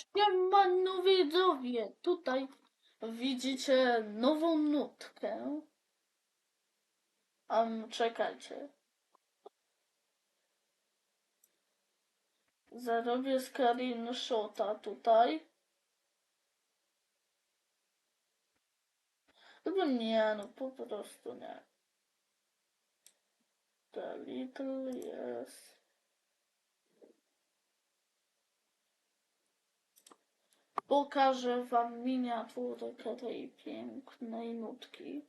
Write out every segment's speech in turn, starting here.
Siemano widzowie, tutaj widzicie nową nutkę. Um, czekajcie. Zarobię screenshota tutaj. Chyba nie, no po prostu nie. The little yes. Pokażę wam miniaturkę tej pięknej nutki.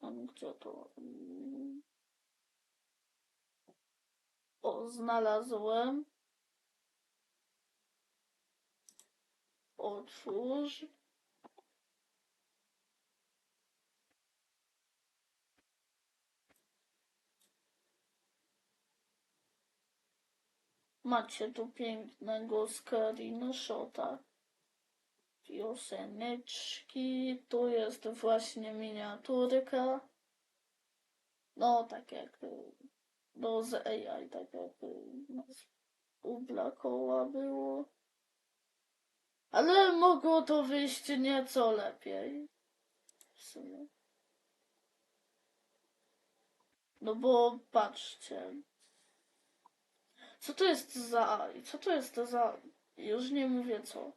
Tam gdzie to? Mm. O, znalazłem. Otwórz. Macie tu pięknego screenshota. Pioseneczki. Tu jest właśnie miniaturka. No, tak jak y, no z AI, tak jak nas u Blackoła było. Ale mogło to wyjść nieco lepiej. W sumie. No bo patrzcie. Co to jest za? Co to jest za... Już nie mówię co.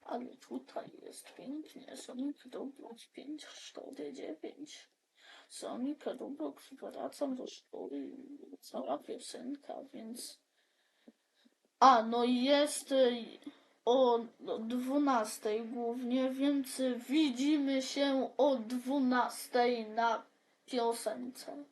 Ale tutaj jest pięknie. Sonic Roblox 549. Sonic Roblox wracam do szkoły. Cała piosenka, więc... A, no jest y, o 12 głównie, więc widzimy się o 12 na 只有三层